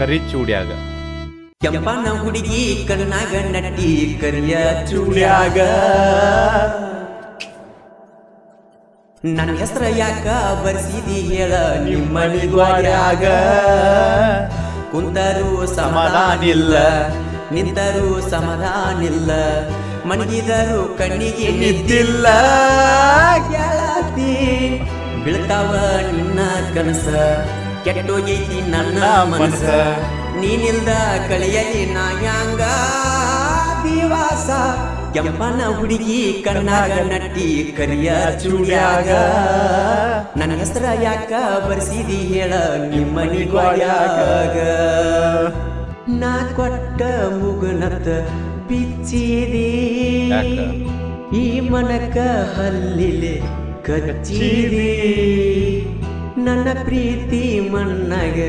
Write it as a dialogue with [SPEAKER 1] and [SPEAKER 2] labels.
[SPEAKER 1] ಕರಿ ಚೂಡ್ಯಾಗ
[SPEAKER 2] ಕೆಂಪನ ಹುಡುಗಿ ಕಣ್ಣಾಗ ನಟ್ಟಿ ಕರಿಯ ಚೂಡ್ಯಾಗ. ನನ್ನ ಹೆಸರ ಯಾಕ ಬರ್ಸಿದಿ ಹೇಳ ನಿಮ್ಮಲ್ಲಿ ದ್ವಾರ್ಯಾಗ. ಕುಂತರು ಸಮಾಧಾನಿಲ್ಲ, ನಿಂತರು ಸಮಾಧಾನಿಲ್ಲ, ಮಣಗಿದರು ಕಣ್ಣಿಗೆ ನಿದ್ದಿಲ್ಲ. ಗೆಳತಿ ಬೀಳ್ತಾವ ನಿನ್ನ ಕನಸ. ಕೆಟ್ಟೋಗೈತಿ ನನ್ನ ಮನಸ ನೀನಿಲ್ದ ಕಳಿಯಲಿ ನಾಯಂಗ ದಿವಾಸ ಕೆಂಪನ ಹುಡುಗಿ ಕಣ್ಣಾಗ ನಟ್ಟಿ ಕರಿಯ ಚೂಡ್ಯಾಗ. ನನ್ನ ಹೆಸರ ಯಾಕ ಬರ್ಸಿದಿ ಹೇಳ ನಿಮ್ಮನಿ ಗೋಡ್ಯಾಗ ನಾ ಕೊಟ್ಟ ಮುಗುನತ್ತ ಬಿಚ್ಚಿದಿ? ಈ ಮನಕ ಹಲ್ಲಿಲೆ ಕಚ್ಚಿದಿ. ನನ್ನ ಪ್ರೀತಿ ಮಣ್ಣಾಗ.